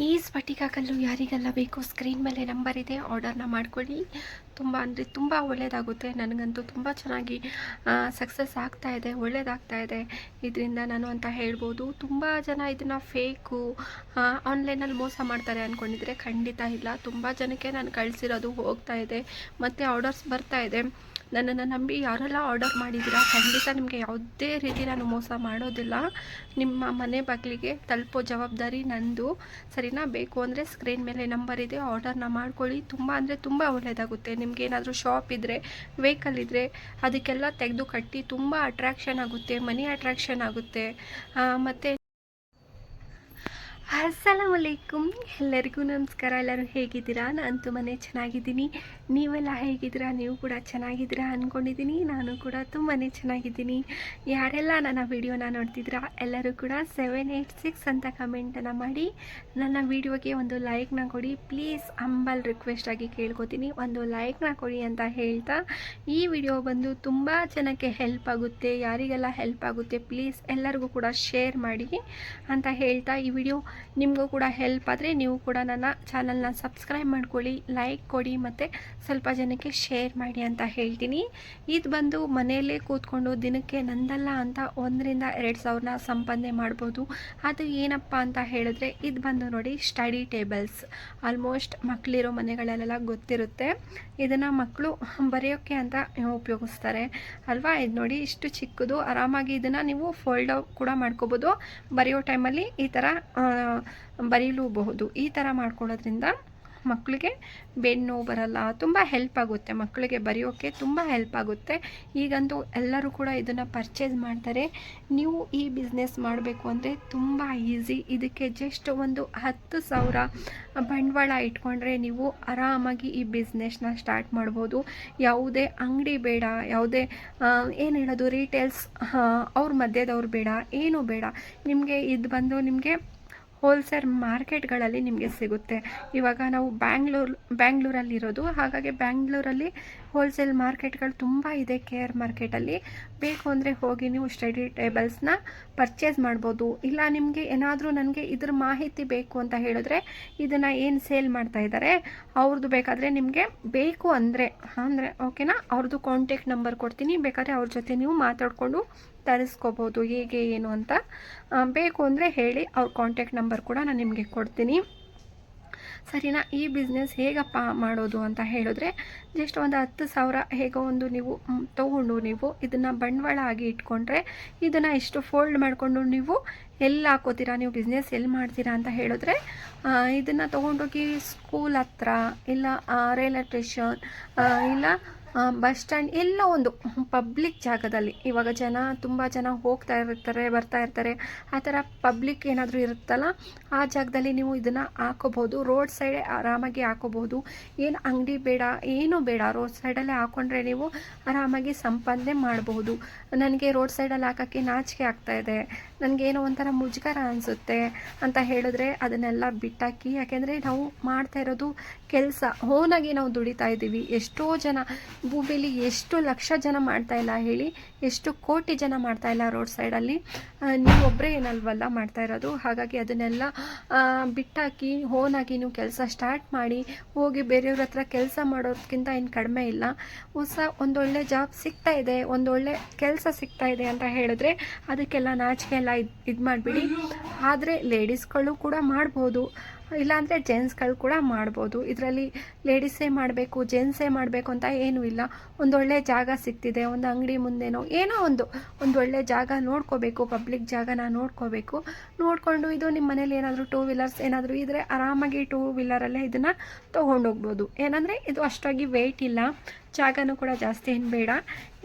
ಈ ಸ್ಫಟಿಕ ಕಲ್ಲು ಯಾರಿಗೆಲ್ಲ ಬೇಕು ಸ್ಕ್ರೀನ್ ಮೇಲೆ ನಂಬರ್ ಇದೆ ಆರ್ಡರ್ನ ಮಾಡ್ಕೊಳ್ಳಿ. ತುಂಬ ಅಂದರೆ ತುಂಬ ಒಳ್ಳೆಯದಾಗುತ್ತೆ ನನಗಂತೂ ತುಂಬ ಚೆನ್ನಾಗಿ ಸಕ್ಸಸ್ ಆಗ್ತಾ ಇದೆ ಒಳ್ಳೆಯದಾಗ್ತಾ ಇದೆ. ಇದರಿಂದ ನಾನು ಅಂತ ಹೇಳ್ಬೋದು. ತುಂಬ ಜನ ಇದನ್ನು ಫೇಕು ಆನ್ಲೈನಲ್ಲಿ ಮೋಸ ಮಾಡ್ತಾರೆ ಅಂದ್ಕೊಂಡಿದ್ರೆ ಖಂಡಿತ ಇಲ್ಲ. ತುಂಬ ಜನಕ್ಕೆ ನಾನು ಕಳಿಸಿರೋದು ಹೋಗ್ತಾ ಇದೆ. ಮತ್ತು ಆರ್ಡರ್ಸ್ ಬರ್ತಾ ಇದೆ. ನನ್ನನ್ನು ನಂಬಿ ಯಾರೆಲ್ಲ ಆರ್ಡರ್ ಮಾಡಿದ್ದೀರಾ, ಖಂಡಿತ ನಿಮಗೆ ಯಾವುದೇ ರೀತಿ ನಾನು ಮೋಸ ಮಾಡೋದಿಲ್ಲ. ನಿಮ್ಮ ಮನೆ ಬಾಗಿಲಿಗೆ ತಲುಪೋ ಜವಾಬ್ದಾರಿ ನಂದು. ಸರಿನಾ? ಬೇಕು ಅಂದರೆ ಸ್ಕ್ರೀನ್ ಮೇಲೆ ನಂಬರ್ ಇದೆ ಆರ್ಡರ್ನ ಮಾಡ್ಕೊಳ್ಳಿ. ತುಂಬ ಅಂದರೆ ತುಂಬ ಒಳ್ಳೆಯದಾಗುತ್ತೆ ನಿಮ್ಗೆ ಏನಾದರೂ ಶಾಪ್ ಇದ್ದರೆ ವೆಹಿಕಲ್ ಇದ್ದರೆ ಅದಕ್ಕೆಲ್ಲ ತೆಗೆದು ಕಟ್ಟಿ ತುಂಬ ಅಟ್ರಾಕ್ಷನ್ ಆಗುತ್ತೆ, ಮನಿ ಅಟ್ರಾಕ್ಷನ್ ಆಗುತ್ತೆ. ಮತ್ತು ಅಸ್ಸಲಾಮು ಅಲೈಕುಮ್ ಎಲ್ಲರಿಗೂ ನಮಸ್ಕಾರ, ಎಲ್ಲರೂ ಹೇಗಿದ್ದೀರಾ? ನಾನು ತುಂಬಾ ಚೆನ್ನಾಗಿದ್ದೀನಿ. ನೀವೆಲ್ಲ ಹೇಗಿದ್ದೀರಾ? ನೀವು ಕೂಡ ಚೆನ್ನಾಗಿದ್ದೀರಾ ಅಂದ್ಕೊಂಡಿದ್ದೀನಿ ನಾನು ಕೂಡ ತುಂಬಾ ಚೆನ್ನಾಗಿದ್ದೀನಿ. ಯಾರೆಲ್ಲ ನನ್ನ ವಿಡಿಯೋನ ನೋಡ್ತಿದ್ದೀರಾ, ಎಲ್ಲರೂ ಕೂಡ ಸೆವೆನ್ ಏಯ್ಟ್ ಸಿಕ್ಸ್ ಅಂತ ಕಮೆಂಟನ್ನು ಮಾಡಿ, ನನ್ನ ವಿಡಿಯೋಗೆ ಒಂದು ಲೈಕ್ನ ಕೊಡಿ. ಪ್ಲೀಸ್ ಅಂಬಲ್ ರಿಕ್ವೆಸ್ಟ್ ಆಗಿ ಕೇಳ್ಕೊತೀನಿ. ಒಂದು ಲೈಕ್ನ ಕೊಡಿ ಅಂತ ಹೇಳ್ತಾ, ಈ ವಿಡಿಯೋ ಬಂದು ತುಂಬ ಜನಕ್ಕೆ ಹೆಲ್ಪ್ ಆಗುತ್ತೆ, ಯಾರಿಗೆಲ್ಲ ಹೆಲ್ಪ್ ಆಗುತ್ತೆ ಪ್ಲೀಸ್ ಎಲ್ಲರಿಗೂ ಕೂಡ ಶೇರ್ ಮಾಡಿ ಅಂತ ಹೇಳ್ತಾ ಈ ವಿಡಿಯೋ ನಿಮಗೂ ಕೂಡ ಹೆಲ್ಪ್ ಆದರೆ ನೀವು ಕೂಡ ನನ್ನ ಚಾನಲ್ನ ಸಬ್ಸ್ಕ್ರೈಬ್ ಮಾಡ್ಕೊಳ್ಳಿ ಲೈಕ್ ಕೊಡಿ ಮತ್ತು ಸ್ವಲ್ಪ ಜನಕ್ಕೆ ಶೇರ್ ಮಾಡಿ ಅಂತ ಹೇಳ್ತೀನಿ. ಇದು ಬಂದು ಮನೆಯಲ್ಲೇ ಕೂತ್ಕೊಂಡು ದಿನಕ್ಕೆ ನಂದಲ್ಲ ಅಂತ ಒಂದರಿಂದ ಎರಡು ಸಾವಿರನ ಸಂಪಾದನೆ ಮಾಡ್ಬೋದು. ಅದು ಏನಪ್ಪ ಅಂತ ಹೇಳಿದ್ರೆ ಇದು ಬಂದು ನೋಡಿ ಸ್ಟಡಿ ಟೇಬಲ್ಸ್ ಆಲ್ಮೋಸ್ಟ್ ಮಕ್ಕಳಿರೋ ಮನೆಗಳಲ್ಲೆಲ್ಲ ಗೊತ್ತಿರುತ್ತೆ. ಇದನ್ನು ಮಕ್ಕಳು ಬರೆಯೋಕ್ಕೆ ಅಂತ ಉಪಯೋಗಿಸ್ತಾರೆ. ಅಲ್ವಾ? ಇದು ನೋಡಿ ಇಷ್ಟು ಚಿಕ್ಕದು. ಆರಾಮಾಗಿ ಇದನ್ನು ನೀವು ಫೋಲ್ಡ್ ಕೂಡ ಮಾಡ್ಕೋಬೋದು. ಬರೆಯೋ ಟೈಮಲ್ಲಿ ಈ ಥರ ಬರೀಲೂಬಹುದು. ಈ ಥರ ಮಾಡ್ಕೊಳ್ಳೋದ್ರಿಂದ ಮಕ್ಕಳಿಗೆ ಬೆನ್ನು ಬರಲ್ಲ, ತುಂಬ ಹೆಲ್ಪ್ ಆಗುತ್ತೆ. ಮಕ್ಕಳಿಗೆ ಬರೆಯೋಕ್ಕೆ ತುಂಬ ಹೆಲ್ಪ್ ಆಗುತ್ತೆ. ಈಗಂತೂ ಎಲ್ಲರೂ ಕೂಡ ಇದನ್ನು ಪರ್ಚೇಸ್ ಮಾಡ್ತಾರೆ. ನೀವು ಈ ಬಿಸ್ನೆಸ್ ಮಾಡಬೇಕು ಅಂದರೆ ತುಂಬ ಈಸಿ ಇದಕ್ಕೆ ಜಸ್ಟ್ ಒಂದು ಹತ್ತು ಸಾವಿರ ಬಂಡವಾಳ ಇಟ್ಕೊಂಡ್ರೆ ನೀವು ಆರಾಮಾಗಿ ಈ ಬಿಸ್ನೆಸ್ನ ಸ್ಟಾರ್ಟ್ ಮಾಡ್ಬೋದು. ಯಾವುದೇ ಅಂಗಡಿ ಬೇಡ, ಯಾವುದೇ ಏನು ಹೇಳೋದು ರೀಟೇಲ್ಸ್ ಅವ್ರ ಮಧ್ಯದವ್ರು ಬೇಡ, ಏನೂ ಬೇಡ. ನಿಮಗೆ ಇದು ಬಂದು ನಿಮಗೆ ಹೋಲ್ಸೇಲ್ ಮಾರ್ಕೆಟ್ಗಳಲ್ಲಿ ನಿಮಗೆ ಸಿಗುತ್ತೆ. ಇವಾಗ ನಾವು ಬ್ಯಾಂಗ್ಳೂರು ಬ್ಯಾಂಗ್ಳೂರಲ್ಲಿರೋದು ಹಾಗಾಗಿ ಬ್ಯಾಂಗ್ಳೂರಲ್ಲಿ ಹೋಲ್ಸೇಲ್ ಮಾರ್ಕೆಟ್ಗಳು ತುಂಬ ಇದೆ ಕೆ ಆರ್ ಮಾರ್ಕೆಟಲ್ಲಿ ಬೇಕು ಅಂದರೆ ಹೋಗಿ ನೀವು ಸ್ಟಡಿ ಟೇಬಲ್ಸ್ನ ಪರ್ಚೇಸ್ ಮಾಡ್ಬೋದು. ಇಲ್ಲ ನಿಮಗೆ ಏನಾದರೂ ನನಗೆ ಇದ್ರ ಮಾಹಿತಿ ಬೇಕು ಅಂತ ಹೇಳಿದ್ರೆ ಇದನ್ನು ಏನು ಸೇಲ್ ಮಾಡ್ತಾ ಇದ್ದಾರೆ ಅವ್ರದ್ದು ಬೇಕಾದರೆ ನಿಮಗೆ ಬೇಕು ಅಂದರೆ ಅಂದರೆ ಓಕೆನಾ ಅವ್ರದ್ದು ಕಾಂಟ್ಯಾಕ್ಟ್ ನಂಬರ್ ಕೊಡ್ತೀನಿ. ಬೇಕಾದರೆ ಅವ್ರ ಜೊತೆ ನೀವು ಮಾತಾಡಿಕೊಂಡು ತರಿಸ್ಕೋಬೋದು, ಹೇಗೆ, ಏನು ಅಂತ ಬೇಕು ಅಂದರೆ ಹೇಳಿ, ಅವ್ರ ಕಾಂಟ್ಯಾಕ್ಟ್ ನಂಬರ್ ಕೂಡ ನಾನು ನಿಮಗೆ ಕೊಡ್ತೀನಿ. ಸರಿನಾ? ಈ ಬಿಸ್ನೆಸ್ ಹೇಗಪ್ಪ ಮಾಡೋದು ಅಂತ ಹೇಳಿದ್ರೆ ಜಸ್ಟ್ ಒಂದು ಹತ್ತು ಸಾವಿರ ಹೇಗೋ ಒಂದು ನೀವು ತೊಗೊಂಡು ನೀವು ಇದನ್ನು ಬಂಡವಾಳ ಆಗಿ ಇಟ್ಕೊಂಡ್ರೆ, ಇದನ್ನು ಎಷ್ಟು ಫೋಲ್ಡ್ ಮಾಡಿಕೊಂಡು ನೀವು ಎಲ್ಲಿ ಹಾಕೋತೀರಾ? ನೀವು ಬಿಸ್ನೆಸ್ ಎಲ್ಲಿ ಮಾಡ್ತೀರಾ ಅಂತ ಹೇಳಿದ್ರೆ ಇದನ್ನು ತೊಗೊಂಡೋಗಿ ಸ್ಕೂಲ್ ಹತ್ರ, ಇಲ್ಲ ರೈಲ್ವೆ ಸ್ಟೇಷನ್ ಇಲ್ಲ ಬಸ್ ಸ್ಟ್ಯಾಂಡ್ ಎಲ್ಲ ಒಂದು ಪಬ್ಲಿಕ್ ಜಾಗದಲ್ಲಿ. ಇವಾಗ ಜನ ತುಂಬ ಜನ ಹೋಗ್ತಾ ಇರ್ತಾರೆ, ಬರ್ತಾ ಇರ್ತಾರೆ. ಆ ಥರ ಪಬ್ಲಿಕ್ ಏನಾದರೂ ಇರುತ್ತಲ್ಲ, ಆ ಜಾಗದಲ್ಲಿ ನೀವು ಇದನ್ನು ಹಾಕೋಬೋದು ರೋಡ್ ಸೈಡ್ ಆರಾಮಾಗಿ ಹಾಕೋಬೋದು ಏನು ಅಂಗಡಿ ಬೇಡ, ಏನೂ ಬೇಡ. ರೋಡ್ ಸೈಡಲ್ಲೇ ಹಾಕ್ಕೊಂಡ್ರೆ ನೀವು ಆರಾಮಾಗಿ ಸಂಪಾದನೆ ಮಾಡಬಹುದು. ನನಗೆ ರೋಡ್ ಸೈಡಲ್ಲಿ ಹಾಕೋಕ್ಕೆ ನಾಚಿಕೆ ಆಗ್ತಾ ಇದೆ. ನನಗೇನೋ ಒಂಥರ ಮುಜುಗರ ಅನಿಸುತ್ತೆ ಅಂತ ಹೇಳಿದ್ರೆ ಅದನ್ನೆಲ್ಲ ಬಿಟ್ಟಾಕಿ. ಯಾಕೆಂದರೆ ನಾವು ಮಾಡ್ತಾ ಇರೋದು ಕೆಲಸ. ಓನಾಗಿ ನಾವು ದುಡಿತಾ ಇದ್ದೀವಿ ಎಷ್ಟೋ ಜನ ಭೂಮಿಲಿ ಎಷ್ಟು ಲಕ್ಷ ಜನ ಮಾಡ್ತಾ ಇಲ್ಲ ಹೇಳಿ. ಎಷ್ಟು ಕೋಟಿ ಜನ ಮಾಡ್ತಾ ಇಲ್ಲ ರೋಡ್ ಸೈಡಲ್ಲಿ ನೀವೊಬ್ಬರೇ ಏನಲ್ವಲ್ಲ ಮಾಡ್ತಾ ಇರೋದು. ಹಾಗಾಗಿ ಅದನ್ನೆಲ್ಲ ಬಿಟ್ಟಾಕಿ ಓನಾಗಿ ನೀವು ಕೆಲಸ ಸ್ಟಾರ್ಟ್ ಮಾಡಿ, ಹೋಗಿ ಬೇರೆಯವ್ರ ಹತ್ರ ಕೆಲಸ ಮಾಡೋದಕ್ಕಿಂತ ಏನು ಕಡಿಮೆ ಇಲ್ಲ. ಹೊಸ ಒಂದೊಳ್ಳೆ ಜಾಬ್ ಸಿಗ್ತಾ ಇದೆ, ಒಂದೊಳ್ಳೆ ಕೆಲಸ ಸಿಗ್ತಾ ಇದೆ ಅಂತ ಹೇಳಿದ್ರೆ ಅದಕ್ಕೆಲ್ಲ ನಾಚಿಕೆ ಎಲ್ಲ ಇದು ಇದು ಮಾಡಿಬಿಡಿ. ಆದರೆ ಲೇಡೀಸ್ಗಳು ಕೂಡ ಮಾಡ್ಬೋದು. ಇಲ್ಲಾಂದರೆ ಜೆಂಟ್ಸ್ಗಳು ಕೂಡ ಮಾಡ್ಬೋದು. ಇದರಲ್ಲಿ ಲೇಡೀಸೇ ಮಾಡಬೇಕು ಜೆಂಟ್ಸೇ ಮಾಡಬೇಕು ಅಂತ ಏನೂ ಇಲ್ಲ. ಒಂದೊಳ್ಳೆ ಜಾಗ ಸಿಗ್ತಿದೆ, ಒಂದು ಅಂಗಡಿ ಮುಂದೆನೋ ಏನೋ ಒಂದು ಒಂದು ಒಳ್ಳೆ ಜಾಗ ನೋಡ್ಕೋಬೇಕು ಪಬ್ಲಿಕ್ ಜಾಗನ ನೋಡ್ಕೋಬೇಕು. ನೋಡಿಕೊಂಡು ಇದು ನಿಮ್ಮ ಮನೇಲಿ ಏನಾದರೂ ಟೂ ವೀಲರ್ಸ್ ಏನಾದರೂ ಇದ್ದರೆ ಆರಾಮಾಗಿ ಟೂ ವೀಲರಲ್ಲೇ ಇದನ್ನು ತೊಗೊಂಡೋಗ್ಬೋದು. ಏನಂದರೆ ಇದು ಅಷ್ಟಾಗಿ ವೆಯ್ಟ್ ಇಲ್ಲ, ಜಾಗನೂ ಕೂಡ ಜಾಸ್ತಿ ಏನು ಬೇಡ.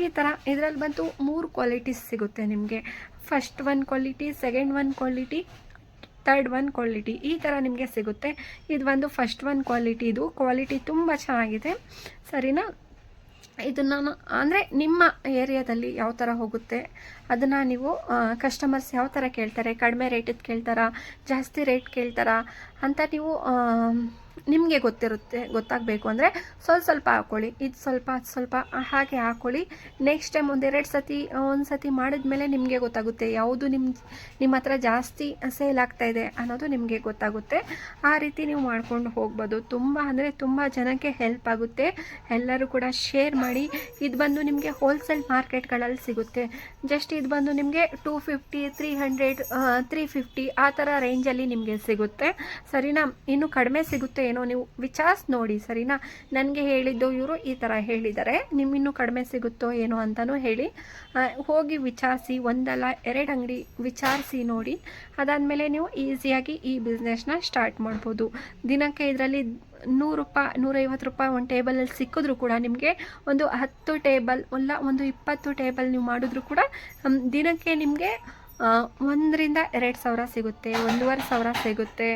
ಈ ಥರ ಇದರಲ್ಲಿ ಬಂತು ಮೂರು ಕ್ವಾಲಿಟೀಸ್ ಸಿಗುತ್ತೆ ನಿಮಗೆ. First one quality second one quality third one quality ಈ ಥರ ನಿಮಗೆ ಸಿಗುತ್ತೆ. ಇದು ಒಂದು ಫಸ್ಟ್ ಒನ್ ಕ್ವಾಲಿಟಿ ಇದು. ಕ್ವಾಲಿಟಿ ತುಂಬ ಚೆನ್ನಾಗಿದೆ. ಸರಿನಾ? ಇದನ್ನು ಅಂದರೆ ನಿಮ್ಮ ಏರಿಯಾದಲ್ಲಿ ಯಾವ ಥರ ಹೋಗುತ್ತೆ? ಅದನ್ನು ನೀವು ಕಸ್ಟಮರ್ಸ್ ಯಾವ ಥರ ಕೇಳ್ತಾರೆ? ಕಡಿಮೆ ರೇಟಿದ್ದು ಕೇಳ್ತಾರಾ? ಜಾಸ್ತಿ ರೇಟ್ ಕೇಳ್ತಾರಾ? ಅಂತ ನೀವು ನಿಮಗೆ ಗೊತ್ತಿರುತ್ತೆ, ಗೊತ್ತಾಗಬೇಕು ಅಂದರೆ ಸ್ವಲ್ಪ ಸ್ವಲ್ಪ ಹಾಕ್ಕೊಳ್ಳಿ ಇದು ಸ್ವಲ್ಪ, ಅದು ಸ್ವಲ್ಪ ಹಾಗೆ ಹಾಕ್ಕೊಳ್ಳಿ ನೆಕ್ಸ್ಟ್ ಟೈಮ್ ಒಂದೆರಡು ಸತಿ, ಒಂದು ಸತಿ ಮಾಡಿದ್ಮೇಲೆ ನಿಮಗೆ ಗೊತ್ತಾಗುತ್ತೆ ಯಾವುದು ನಿಮ್ಮ ನಿಮ್ಮ ಹತ್ರ ಜಾಸ್ತಿ ಸೇಲ್ ಆಗ್ತಾಯಿದೆ ಅನ್ನೋದು ನಿಮಗೆ ಗೊತ್ತಾಗುತ್ತೆ. ಆ ರೀತಿ ನೀವು ಮಾಡ್ಕೊಂಡು ಹೋಗ್ಬೋದು. ತುಂಬ ಅಂದರೆ ತುಂಬ ಜನಕ್ಕೆ ಹೆಲ್ಪ್ ಆಗುತ್ತೆ. ಎಲ್ಲರೂ ಕೂಡ ಶೇರ್ ಮಾಡಿ. ಇದು ಬಂದು ನಿಮಗೆ ಹೋಲ್ಸೇಲ್ ಮಾರ್ಕೆಟ್ಗಳಲ್ಲಿ ಸಿಗುತ್ತೆ. ಜಸ್ಟ್ ಇದು ಬಂದು ನಿಮಗೆ two fifty three hundred three fifty ಆ ಥರ ರೇಂಜಲ್ಲಿ ನಿಮಗೆ ಸಿಗುತ್ತೆ. ಸರಿನಾ? ಇನ್ನು ಕಡಿಮೆ ಸಿಗುತ್ತೆ ಏನೋ ನೀವು ವಿಚಾರಿಸಿ ನೋಡಿ, ಸರಿನಾ? ನನಗೆ ಹೇಳಿದ್ದು ಇವರು ಈ ಥರ ಹೇಳಿದ್ದಾರೆ. ನಿಮ್ಮಿನ್ನೂ ಕಡಿಮೆ ಸಿಗುತ್ತೋ ಏನೋ ಅಂತಲೂ ಹೇಳಿ. ಹೋಗಿ ವಿಚಾರಿಸಿ, ಒಂದಲ್ಲ ಎರಡು ಅಂಗಡಿ ವಿಚಾರಿಸಿ ನೋಡಿ. ಅದಾದಮೇಲೆ ನೀವು ಈಸಿಯಾಗಿ ಈ ಬಿಸ್ನೆಸ್ನ ಸ್ಟಾರ್ಟ್ ಮಾಡ್ಬೋದು. ದಿನಕ್ಕೆ ಇದರಲ್ಲಿ ನೂರು ರೂಪಾಯಿ, ನೂರೈವತ್ತು ರೂಪಾಯಿ ಒಂದು ಟೇಬಲಲ್ಲಿ ಸಿಕ್ಕಿದ್ರೂ ಕೂಡ ನಿಮಗೆ ಒಂದು ಹತ್ತು ಟೇಬಲ್ ಅಲ್ಲ ಒಂದು ಇಪ್ಪತ್ತು ಟೇಬಲ್ ನೀವು ಮಾಡಿದ್ರು ಕೂಡ ದಿನಕ್ಕೆ ನಿಮಗೆ ಒಂದರಿಂದ ಎರಡು ಸಾವಿರ ಸಿಗುತ್ತೆ, ಒಂದೂವರೆ ಸಾವಿರ ಸಿಗುತ್ತೆ.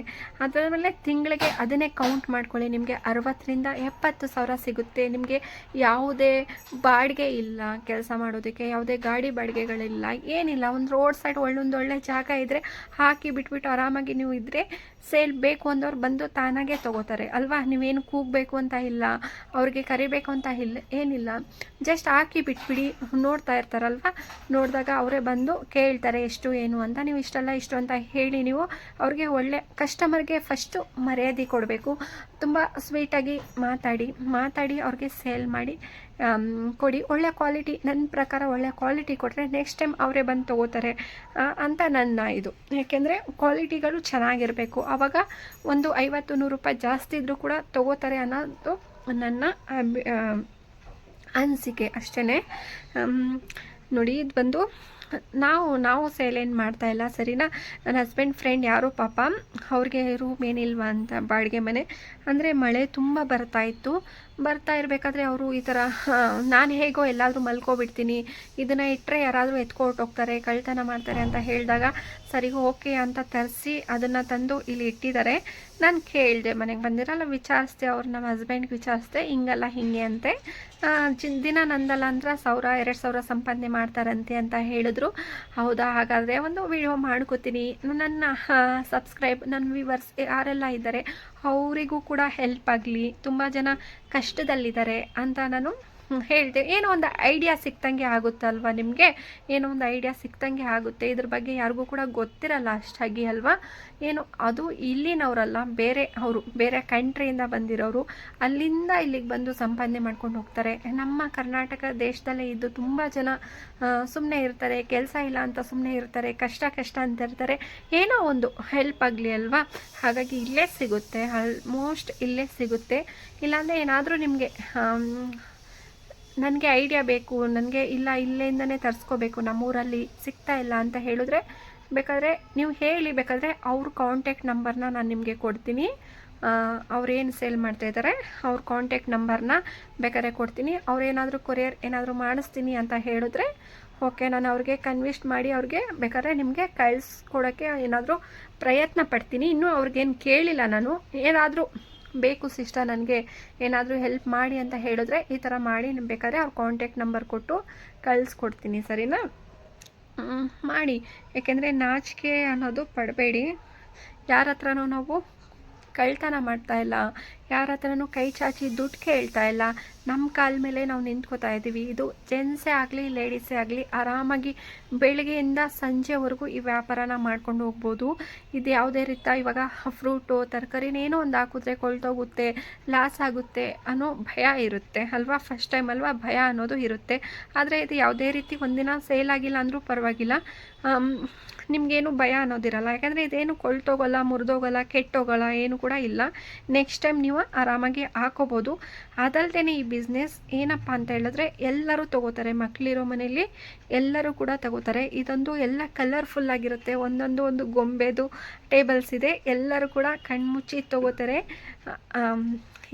ಅದಾದಮೇಲೆ ತಿಂಗಳಿಗೆ ಅದನ್ನೇ ಕೌಂಟ್ ಮಾಡ್ಕೊಳ್ಳಿ, ನಿಮಗೆ ಅರವತ್ತರಿಂದ ಎಪ್ಪತ್ತು ಸಾವಿರ ಸಿಗುತ್ತೆ. ನಿಮಗೆ ಯಾವುದೇ ಬಾಡಿಗೆ ಇಲ್ಲ ಕೆಲಸ ಮಾಡೋದಕ್ಕೆ, ಯಾವುದೇ ಗಾಡಿ ಬಾಡಿಗೆಗಳಿಲ್ಲ, ಏನಿಲ್ಲ. ಒಂದು ರೋಡ್ ಸೈಡ್ ಒಳ್ಳೊಂದು ಒಳ್ಳೆ ಜಾಗ ಇದ್ದರೆ ಹಾಕಿ ಬಿಟ್ಬಿಟ್ಟು ಆರಾಮಾಗಿ ನೀವು ಇದ್ದರೆ ಸೇಲ್ ಬೇಕು ಅಂದವ್ರು ಬಂದು ತಾನಾಗೆ ತೊಗೋತಾರೆ. ಅಲ್ವಾ? ನೀವೇನು ಕೂಗಬೇಕು ಅಂತ ಇಲ್ಲ, ಅವ್ರಿಗೆ ಕರಿಬೇಕು ಅಂತ ಇಲ್ಲ, ಏನಿಲ್ಲ. ಜಸ್ಟ್ ಹಾಕಿ ಬಿಟ್ಬಿಡಿ. ನೋಡ್ತಾ ಇರ್ತಾರಲ್ವ? ನೋಡಿದಾಗ ಅವರೇ ಬಂದು ಕೇಳ್ತಾರೆ ಎಷ್ಟು ಏನು ಅಂತ ನೀವು ಇಷ್ಟಲ್ಲ ಇಷ್ಟು ಅಂತ ಹೇಳಿ ನೀವು ಅವ್ರಿಗೆ ಒಳ್ಳೆ ಕಸ್ಟಮರ್ಗೆ ಫಸ್ಟು ಮರ್ಯಾದೆ ಕೊಡಬೇಕು. ತುಂಬ ಸ್ವೀಟಾಗಿ ಮಾತಾಡಿ ಮಾತಾಡಿ ಅವ್ರಿಗೆ ಸೇಲ್ ಮಾಡಿ ಕೊಡಿ. ಒಳ್ಳೆ ಕ್ವಾಲಿಟಿ ನನ್ನ ಪ್ರಕಾರ ಒಳ್ಳೆ ಕ್ವಾಲಿಟಿ ಕೊಟ್ಟರೆ ನೆಕ್ಸ್ಟ್ ಟೈಮ್ ಅವರೇ ಬಂದು ತೊಗೋತಾರೆ. ಅಂತ ನನ್ನ ಇದು. ಯಾಕೆಂದರೆ ಕ್ವಾಲಿಟಿಗಳು ಚೆನ್ನಾಗಿರಬೇಕು. ಆವಾಗ ಒಂದು ಐವತ್ತು ನೂರು ರೂಪಾಯಿ ಜಾಸ್ತಿ ಇದ್ದರೂ ಕೂಡ ತೊಗೋತಾರೆ ಅನ್ನೋದು ನನ್ನ ಅನಿಸಿಕೆ ಅಷ್ಟೇ ನೋಡಿ, ಇದು ಬಂದು ನಾವು ನಾವು ಮಾಡ್ತಾ ಇಲ್ಲ. ಸರಿನಾ? ನನ್ನ ಹಸ್ಬೆಂಡ್ ಫ್ರೆಂಡ್ ಯಾರು ಪಾಪ, ಅವ್ರಿಗೆ ರೂಮ್ ಏನಿಲ್ವಾ ಅಂತ ಬಾಡಿಗೆ ಮನೆ. ಅಂದರೆ ಮಳೆ ತುಂಬ ಬರ್ತಾ ಇತ್ತು. ಬರ್ತಾ ಇರಬೇಕಾದ್ರೆ ಅವರು ಈ ಥರ ನಾನು ಹೇಗೋ ಎಲ್ಲಾದರೂ ಮಲ್ಕೊಬಿಡ್ತೀನಿ. ಇದನ್ನು ಇಟ್ಟರೆ ಯಾರಾದರೂ ಎತ್ಕೊಟ್ಟು ಹೋಗ್ತಾರೆ ಕಳ್ತನ ಮಾಡ್ತಾರೆ ಅಂತ ಹೇಳಿದಾಗ, ಸರಿ ಓಕೆ ಅಂತ ತರಿಸಿ ಅದನ್ನು ತಂದು ಇಲ್ಲಿ ಇಟ್ಟಿದ್ದಾರೆ. ನಾನು ಕೇಳಿದೆ ಮನೆಗೆ ಬಂದಿರಲ್ಲ, ವಿಚಾರಿಸ್ದೆ ಅವ್ರು ನಮ್ಮ ಹಸ್ಬೆಂಡ್ಗೆ ವಿಚಾರಿಸ್ದೆ, ಹಿಂಗಲ್ಲ ಹಿಂಗೆ ಅಂತೆ. ದಿನ ನಂದಲ್ಲ ಅಂದ್ರೆ ಸಾವಿರ, ಎರಡು ಸಾವಿರ ಸಂಪಾದನೆ ಮಾಡ್ತಾರಂತೆ ಅಂತ ಹೇಳಿದ್ರು. ಹೌದಾ, ಹಾಗಾದರೆ ಒಂದು ವಿಡಿಯೋ ಮಾಡ್ಕೋತೀನಿ. ನನ್ನ ಸಬ್ಸ್ಕ್ರೈಬ್ ನನ್ನ ವ್ಯೂವರ್ಸ್ ಯಾರೆಲ್ಲ ಇದ್ದಾರೆ, ಅವರಿಗೂ ಕೂಡ ಹೆಲ್ಪ್ ಆಗಲಿ. ತುಂಬ ಜನ ಕಷ್ಟದಲ್ಲಿದ್ದಾರೆ ಅಂತ ನಾನು ಹೇಳಿದೆ. ಏನೋ ಒಂದು ಐಡಿಯಾ ಸಿಕ್ತಂಗೆ ಆಗುತ್ತಲ್ವಾ ನಿಮಗೆ? ಏನೋ ಒಂದು ಐಡಿಯಾ ಸಿಕ್ತಂಗೆ ಆಗುತ್ತೆ. ಇದ್ರ ಬಗ್ಗೆ ಯಾರಿಗೂ ಕೂಡ ಗೊತ್ತಿರಲ್ಲ ಅಷ್ಟಾಗಿ ಅಲ್ವಾ? ಏನು, ಅದು ಇಲ್ಲಿನವರಲ್ಲ. ಬೇರೆ ಅವರು, ಬೇರೆ ಕಂಟ್ರಿಯಿಂದ ಬಂದಿರೋರು ಅಲ್ಲಿಂದ ಇಲ್ಲಿಗೆ ಬಂದು ಸಂಪಾದನೆ ಮಾಡ್ಕೊಂಡು ಹೋಗ್ತಾರೆ. ನಮ್ಮ ಕರ್ನಾಟಕ ದೇಶದಲ್ಲೇ ಇದ್ದು ತುಂಬ ಜನ ಸುಮ್ಮನೆ ಇರ್ತಾರೆ. ಕೆಲಸ ಇಲ್ಲ ಅಂತ ಸುಮ್ಮನೆ ಇರ್ತಾರೆ. ಕಷ್ಟ ಕಷ್ಟ ಅಂತ ಇರ್ತಾರೆ. ಏನೋ ಒಂದು ಹೆಲ್ಪ್ ಆಗಲಿ ಅಲ್ವಾ? ಹಾಗಾಗಿ ಇಲ್ಲೇ ಸಿಗುತ್ತೆ. ಆಲ್ಮೋಸ್ಟ್ ಇಲ್ಲೇ ಸಿಗುತ್ತೆ. ಇಲ್ಲಾಂದರೆ ಏನಾದರೂ ನಿಮಗೆ ನನಗೆ ಐಡಿಯಾ ಬೇಕು, ನನಗೆ ಇಲ್ಲ, ಇಲ್ಲಿಂದನೇ ತರಿಸ್ಕೋಬೇಕು, ನಮ್ಮೂರಲ್ಲಿ ಸಿಗ್ತಾ ಇಲ್ಲ ಅಂತ ಹೇಳಿದ್ರೆ ಬೇಕಾದರೆ ನೀವು ಹೇಳಿ, ಬೇಕಾದರೆ ಅವ್ರ ಕಾಂಟ್ಯಾಕ್ಟ್ ನಂಬರ್ನ ನಾನು ನಿಮಗೆ ಕೊಡ್ತೀನಿ. ಅವ್ರೇನು ಸೇಲ್ ಮಾಡ್ತಾ ಇದ್ದಾರೆ ಅವ್ರ ಕಾಂಟ್ಯಾಕ್ಟ್ ನಂಬರ್ನ ಬೇಕಾದ್ರೆ ಕೊಡ್ತೀನಿ. ಅವ್ರೇನಾದರೂ ಕೊರಿಯರ್ ಏನಾದರೂ ಮಾಡಿಸ್ತೀನಿ ಅಂತ ಹೇಳಿದ್ರೆ ಓಕೆ ನಾನು ಅವ್ರಿಗೆ ಕನ್ವಿಸ್ಟ್ ಮಾಡಿ ಅವ್ರಿಗೆ ಬೇಕಾದ್ರೆ ನಿಮಗೆ ಕಳಿಸ್ಕೊಡೋಕ್ಕೆ ಏನಾದರೂ ಪ್ರಯತ್ನ ಪಡ್ತೀನಿ. ಇನ್ನೂ ಅವ್ರಿಗೇನು ಕೇಳಿಲ್ಲ ನಾನು. ಏನಾದರೂ ಬೇಕು ಸಿಸ್ಟರ್, ನನಗೆ ಏನಾದರೂ ಹೆಲ್ಪ್ ಮಾಡಿ ಅಂತ ಹೇಳಿದ್ರೆ ಈ ಥರ ಮಾಡಿ ನಿಮ್ಗೆ ಬೇಕಾದ್ರೆ ಅವ್ರ ಕಾಂಟ್ಯಾಕ್ಟ್ ನಂಬರ್ ಕೊಟ್ಟು ಕಳಿಸ್ಕೊಡ್ತೀನಿ, ಸರಿನಾ? ಮಾಡಿ. ಏಕೆಂದರೆ ನಾಚಿಕೆ ಅನ್ನೋದು ಪಡಬೇಡಿ. ಯಾರ ಹತ್ರನೂ ನಾವು ಕಳ್ತನ ಮಾಡ್ತಾ ಇಲ್ಲ. ಯಾರ ಹತ್ರನೂ ಕೈ ಚಾಚಿ ದುಡ್ಡು ಕೇಳ್ತಾ ಇಲ್ಲ. ನಮ್ಮ ಕಾಲ ಮೇಲೆ ನಾವು ನಿಂತ್ಕೋತಾ ಇದ್ದೀವಿ ಇದು ಜೆಂಟ್ಸೇ ಆಗಲಿ, ಲೇಡೀಸೇ ಆಗಲಿ ಆರಾಮಾಗಿ ಬೆಳಗ್ಗೆಯಿಂದ ಸಂಜೆವರೆಗೂ ಈ ವ್ಯಾಪಾರನ ಮಾಡ್ಕೊಂಡು ಹೋಗ್ಬೋದು. ಇದು ಯಾವುದೇ ರೀತಿ ಇವಾಗ ಫ್ರೂಟು, ತರಕಾರಿನೇನೋ ಒಂದು ಹಾಕಿದ್ರೆ ಕೊಳ್ತೋಗುತ್ತೆ ಲಾಸ್ ಆಗುತ್ತೆ ಅನ್ನೋ ಭಯ ಇರುತ್ತೆ ಅಲ್ವಾ? ಫಸ್ಟ್ ಟೈಮ್ ಅಲ್ವಾ? ಭಯ ಅನ್ನೋದು ಇರುತ್ತೆ. ಆದರೆ ಇದು ಯಾವುದೇ ರೀತಿ ಒಂದಿನ ಸೇಲ್ ಆಗಿಲ್ಲ ಅಂದರೂ ಪರವಾಗಿಲ್ಲ. ನಿಮಗೇನು ಭಯ ಅನ್ನೋದಿರಲ್ಲ. ಯಾಕಂದರೆ ಇದೇನು ಕೊಳ್ತೋಗಲ್ಲ, ಮುರಿದೋಗಲ್ಲ, ಕೆಟ್ಟೋಗಲ್ಲ ಏನು ಕೂಡ ಇಲ್ಲ. ನೆಕ್ಸ್ಟ್ ಟೈಮ್ ನೀವು ಆರಾಮಾಗಿ ಹಾಕೋಬೋದು. ಅದಲ್ದೇ ಈ ಬಿಸ್ನೆಸ್ ಏನಪ್ಪ ಅಂತ ಹೇಳಿದ್ರೆ ಎಲ್ಲರೂ ತಗೋತಾರೆ. ಮಕ್ಕಳಿರೋ ಮನೆಯಲ್ಲಿ ಎಲ್ಲರೂ ಕೂಡ ತಗೋತಾರೆ. ಇದೊಂದು ಎಲ್ಲ ಕಲರ್ಫುಲ್ ಆಗಿರುತ್ತೆ. ಒಂದೊಂದು ಒಂದು ಗೊಂಬೆದು ಟೇಬಲ್ಸ್ ಇದೆ. ಎಲ್ಲರೂ ಕೂಡ ಕಣ್ಮುಚ್ಚಿ ತಗೋತಾರೆ.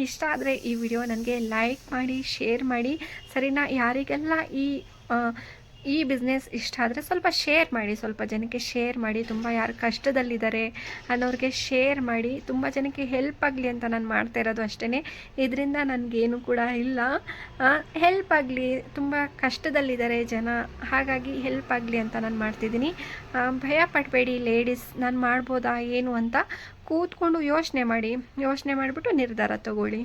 ಇಷ್ಟ ಆದರೆ ಈ ವಿಡಿಯೋ ನನಗೆ ಲೈಕ್ ಮಾಡಿ ಶೇರ್ ಮಾಡಿ. ಸರಿನಾ? ಯಾರಿಗೆಲ್ಲ ಈ ಈ ಬಿಸ್ನೆಸ್ ಇಷ್ಟ ಆದರೆ ಸ್ವಲ್ಪ ಶೇರ್ ಮಾಡಿ, ಸ್ವಲ್ಪ ಜನಕ್ಕೆ ಶೇರ್ ಮಾಡಿ, ತುಂಬ ಯಾರು ಕಷ್ಟದಲ್ಲಿದ್ದಾರೆ ಅನ್ನೋರಿಗೆ ಶೇರ್ ಮಾಡಿ, ತುಂಬ ಜನಕ್ಕೆ ಹೆಲ್ಪ್ ಆಗಲಿ ಅಂತ ನಾನು ಮಾಡ್ತಾ ಇರೋದು ಅಷ್ಟೇ ಇದರಿಂದ ನನಗೇನು ಕೂಡ ಇಲ್ಲ. ಹೆಲ್ಪ್ ಆಗಲಿ, ತುಂಬ ಕಷ್ಟದಲ್ಲಿದ್ದಾರೆ ಜನ, ಹಾಗಾಗಿ ಹೆಲ್ಪ್ ಆಗಲಿ ಅಂತ ನಾನು ಮಾಡ್ತಿದ್ದೀನಿ. ಭಯ ಪಡಬೇಡಿ ಲೇಡೀಸ್ ನಾನು ಮಾಡ್ಬೋದಾ, ಏನು ಅಂತ ಕೂತ್ಕೊಂಡು ಯೋಚನೆ ಮಾಡಿ. ಯೋಚನೆ ಮಾಡಿಬಿಟ್ಟು ನಿರ್ಧಾರ ತಗೊಳ್ಳಿ.